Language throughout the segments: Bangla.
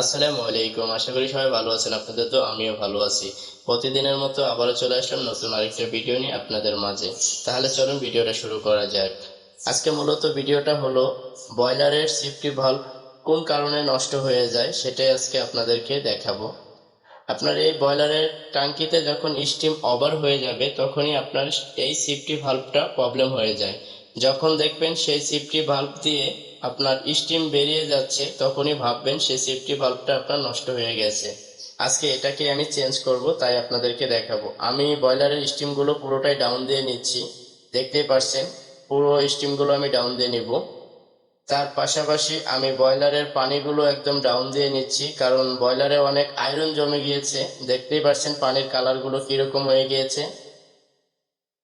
আসসালামু আলাইকুম। আশা করি সবাই ভালো আছেন, আপনাদের তো আমিও ভালো আছি। প্রতিদিনের মতো আবারও চলে আসলাম নতুন আরেকটা ভিডিও নিয়ে আপনাদের মাঝে। তাহলে চলুন ভিডিওটা শুরু করা যাক। আজকে মূলত ভিডিওটা হলো বয়লারের সেফটি ভালভ কোন কারণে নষ্ট হয়ে যায় সেটাই আজকে আপনাদেরকে দেখাবো। আপনার এই বয়লারের টাঙ্কিতে যখন স্টিম ওভার হয়ে যাবে, তখনই আপনার এই সেফটি ভালভটা প্রবলেম হয়ে যায়। যখন দেখবেন সেই সেফটি ভালভ দিয়ে আপনার স্টিম বেরিয়ে যাচ্ছে, তখনই ভাববেন সেই সেফটি ভালভটা আপনার নষ্ট হয়ে গেছে। আজকে এটাকে আমি চেঞ্জ করব, তাই আপনাদেরকে দেখাবো। আমি বয়লারের স্টিমগুলো পুরোটাই ডাউন দিয়ে নিচ্ছি। দেখতেই পারছেন, পুরো স্টিমগুলো আমি ডাউন দিয়ে নিব। তার পাশাপাশি আমি বয়লারের পানিগুলো একদম ডাউন দিয়ে নিচ্ছি, কারণ বয়লারে অনেক আয়রন জমে গিয়েছে। দেখতেই পাচ্ছেন পানির কালারগুলো কীরকম হয়ে গিয়েছে।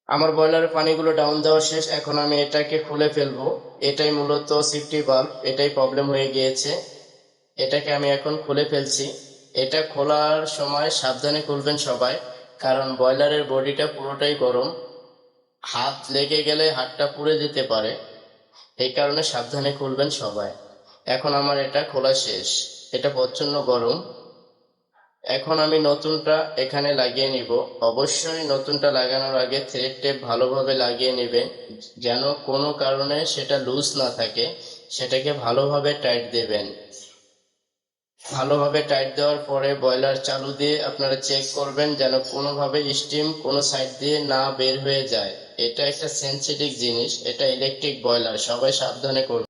আমার বয়লারের পানিগুলো ডাউন দেওয়া শেষ, এখন আমি এটাকে খুলে ফেলব। এটাই মূলত সিফটি বাল্ব এটাই প্রবলেম হয়ে গিয়েছে। এটাকে আমি এখন খুলে ফেলছি। এটা খোলার সময় সাবধানে খুলবেন সবাই, কারণ বয়লারের বডিটা পুরোটাই গরম। হাত লেগে গেলে হাতটা পুড়ে যেতে পারে। এই কারণে সাবধানে খুলবেন সবাই। এখন আমার এটা খোলা শেষ। এটা প্রচণ্ড গরম। এখন আমি নতুনটা এখানে লাগিয়ে নিব। অবশ্যই নতুনটা লাগানোর আগে থ্রেড টেপ ভালোভাবে লাগিয়ে নেবেন, যেন কোনো কারণে সেটা লুজ না থাকে। সেটাকে ভালোভাবে টাইট দেবেন। ভালোভাবে টাইট দেওয়ার পরে বয়লার চালু দিয়ে আপনারা চেক করবেন যেন কোনোভাবে স্টিম কোনো সাইড দিয়ে না বের হয়ে যায়। এটা একটা সেন্সিটিভ জিনিস, এটা ইলেকট্রিক বয়লার, সবাই সাবধানে করবেন